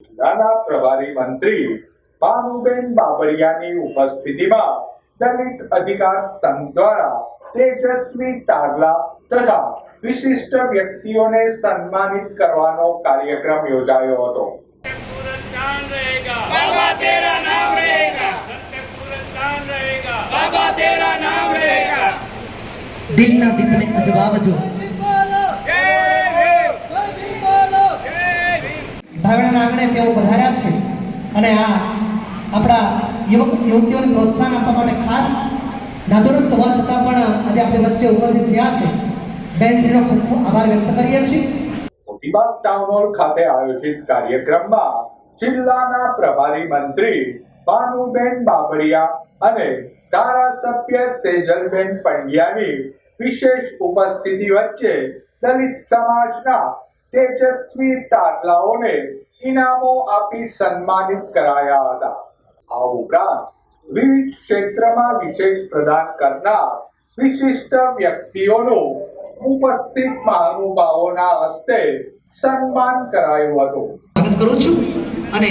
જિલ્લાના પ્રભારી મંત્રી ભાનુબેન બાબરિયાની ઉપસ્થિતિમાં દલિત અધિકાર સંઘ દ્વારા તેજસ્વી તારલા તથા વિશિષ્ટ વ્યક્તિઓને સન્માનિત કરવાનો કાર્યક્રમ યોજાયો હતો. દિલના દીપને અજવાવજો. भीम આંગણે તેઓ પધાર્યા છે. અને આ આપણા યુવક, યુવતીઓને પ્રોત્સાહન આપવા માટે ખાસ નાદુરસ્ત હોવા છતાં પણ આજે આપણી વચ્ચે ઉપસ્થિત થયા છે. બેનશ્રીનો ખૂબ ખૂબ આભાર વ્યક્ત કરીએ છીએ. મોતીબાગ ટાઉન હોલ ખાતે આયોજિત કાર્યક્રમમાં જિલ્લાના પ્રભારી મંત્રી ભાનુબેન બાબરિયા અને ધારાસભ્ય સેજલબેન પંડ્યાની વિશેષ ઉપસ્થિતિ વચ્ચે દલિત સમાજના તેજસ્વી તારલાઓને ઇનામો આપી સન્માનિત કરાયા હતા. આ ઉપરાંત વિવિધ ક્ષેત્રમાં વિશેષ પ્રદાન કરનાર વિશિષ્ટ વ્યક્તિઓનું ઉપસ્થિત મહાનુભાવોના હસ્તે સન્માન કરાયું હતું. સ્વાગત કરું છું અને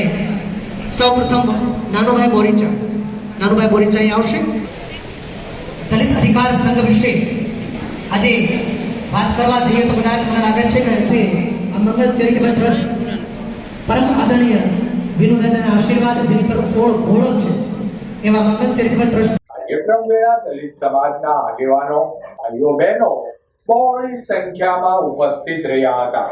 સૌપ્રથમ નાનુભાઈ બોરીચા. નાનુભાઈ બોરીચા આવશે. દલિત અધિકાર સંઘ વિશે આજે વાત કરવા જઈએ તો કદાચ મને લાગે છે કે આ ચેરિટેબલ ટ્રસ્ટ પરમ આદરણીય વિનોદના આશીર્વાદ જેની પર ઓળ ઘોડો છે એવા મંગલ ચેરિટેબલ ટ્રસ્ટ કાર્યક્રમ વેળા દલિત સમાજના આગેવાનો ભાઈઓ બહેનો બહોળી સંખ્યામાં ઉપસ્થિત રહ્યા હતા